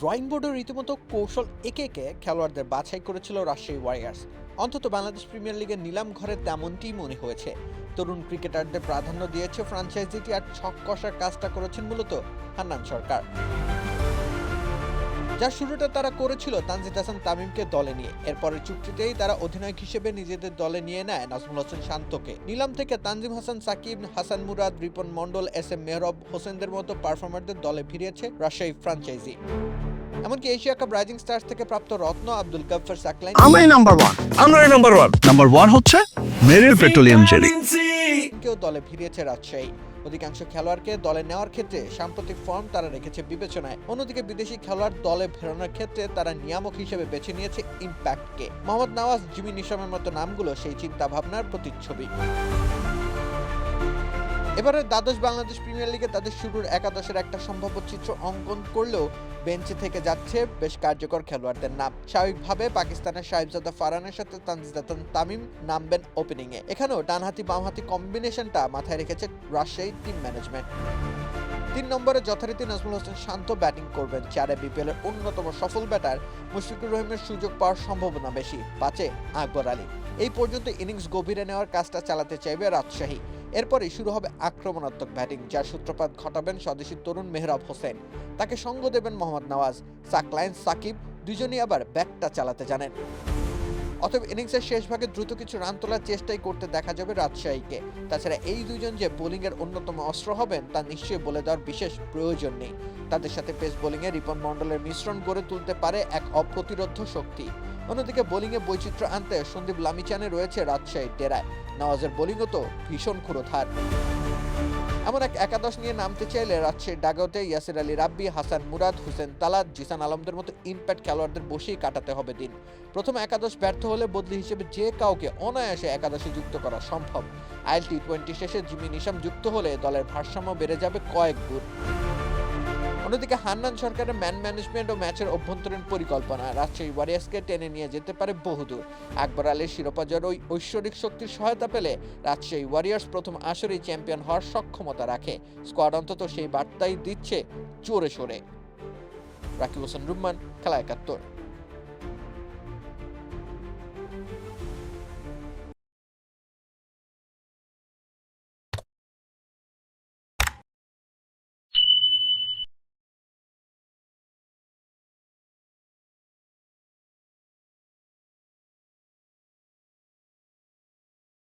Drawing বোর্ডের রীতিমতো কৌশল একে একে খেলোয়াড়দের বাছাই করেছিল রাজশাহী ওয়ারিয়ার্স। অন্তত বাংলাদেশ প্রিমিয়ার লিগের নিলাম ঘরে তেমনটিই মনে হয়েছে। তরুণ ক্রিকেটারদের প্রাধান্য দিয়েছে ফ্রাঞ্চাইজিটি আর ছক কষার কাজটা করেছেন মূলত হান্নান সরকার। যার শুরুটা তারা করেছিল তানজিদ হাসান তামিমকে দলে নিয়ে। এরপরের চুক্তিতেই তারা অধিনায়ক হিসেবে নিজেদের দলে নিয়ে নেয় নাজমুল হোসেন শান্তকে। নিলাম থেকে তানজিম হাসান, সাকিব, হাসান মুরাদ, রিপন মন্ডল এস এম মেহরব হোসেনদের মতো পারফর্মারদের দলে ফিরিয়েছে রাজশাহী ফ্রাঞ্চাইজি। এমনকি এশিয়া কাপ রাইজিং স্টার্স থেকে প্রাপ্ত রত্ন আব্দুল গফর সাকলাইন আমরাই নাম্বার ওয়ান আমরাই নাম্বার ওয়ান নাম্বার ওয়ান হচ্ছে মেরিল পেট্রোলিয়াম জেলি কেও দলে ফিরিয়েছে রাজশাহী। অধিকাংশ খেলোয়াড়কে দলে নেওয়ার ক্ষেত্রে সাম্প্রতিক ফর্ম তারা রেখেছে বিবেচনায়। অন্যদিকে বিদেশি খেলোয়াড় দলে ফেরানোর ক্ষেত্রে তারা নিয়ামক হিসেবে বেছে নিয়েছে ইম্প্যাক্টকে। মোহাম্মদ নওয়াজ জিমি নিশামের মতো নামগুলো সেই চিন্তা ভাবনার প্রতিচ্ছবি। এবারে দ্বাদশ বাংলাদেশ প্রিমিয়ার লিগে তাদের শুরুর একাদশের একটা সম্ভাব্য চিত্র অঙ্কন করলেও বেঞ্চে থেকে যাচ্ছে বেশ কার্যকর খেলোয়াড়দের নাম। স্বাভাবিকভাবে পাকিস্তানের সাহিবজাদা ফারহানের সাথে তানজিদাতান তামিম নামবেন ওপেনিংয়ে। এখানেও ডানহাতি, বামহাতি কম্বিনেশনটা মাথায় রেখেছে রাজশাহী টিম ম্যানেজমেন্ট। তিন নম্বরে যথারীতি নাজমুল হোসেন শান্ত ব্যাটিং করবেন, চারে বিপিএল এর অন্যতম সফল ব্যাটার মুশফিকুর রহিমের সুযোগ পাওয়ার সম্ভাবনা বেশি, পাঁচে আকবর আলী। এই পর্যন্ত ইনিংস গভীরে নেওয়ার কাজটা চালাতে চাইবে রাজশাহী। এরপরে শুরু হবে আক্রমণাত্মক ব্যাটিং, যার সূত্রপাত ঘটাবেন স্বদেশী তরুণ মেহরাব হোসেন। তাকে সঙ্গ দেবেন মোহাম্মদ নওয়াজ। সাকলাইন সাকিব দুজনই আবার ব্যাটটা চালাতে জানেন। অতএব ইনিংসের শেষ ভাগে দ্রুত কিছু রান তোলার চেষ্টাই করতে দেখা যাবে রাজশাহীকে। তাছাড়া এই দুজন যে বোলিংয়ের অন্যতম অস্ত্র হবেন, তা নিশ্চয়ই বলে দেওয়ার বিশেষ প্রয়োজন নেই। তাদের সাথে পেস বোলিংয়ে রিপন মণ্ডলের মিশ্রণ গড়ে তুলতে পারে এক অপ্রতিরোধ্য শক্তি। অন্যদিকে বোলিংয়ে বৈচিত্র্য আনতে সন্দীপ লামিচানে রয়েছে রাজশাহীর ডেরায় নওয়াজের বোলিংও তো ভীষণ ক্ষুরোধার এমন এক একাদশ নিয়ে নামতে চাইলে রাজশাহীর ডাগাউটে ইয়াসির আলী রাব্বি, হাসান মুরাদ, হোসেন তালাত, জিসান আলমদের মতো ইম্প্যাক্ট খেলোয়াড়দের বসেই কাটাতে হবে দিন। প্রথম একাদশ ব্যর্থ হলে বদলি হিসেবে যে কাউকে অনায়াসে একাদশে যুক্ত করা সম্ভব। আইএল টি টোয়েন্টি শেষে জিমি নিশাম যুক্ত হলে দলের ভারসাম্য বেড়ে যাবে কয়েক গুণ। অন্যদিকে হান্নান সরকারের ম্যান ম্যানেজমেন্ট ও ম্যাচের অভ্যন্তরীণ পরিকল্পনা। রাজশাহী ওয়ারিয়ার্সকে টেনে নিয়ে যেতে পারে বহুদূর। আকবর আলীর শিরোপা জয়ের ওই ঐশ্বরিক শক্তির সহায়তা পেলে রাজশাহী ওয়ারিয়ার্স প্রথম আসরেই চ্যাম্পিয়ন হওয়ার সক্ষমতা রাখে। স্কোয়াড অন্তত সেই বার্তাই দিচ্ছে চোরে সোরে। রাকিব হোসেন রুম্মান, খেলা একাত্তর।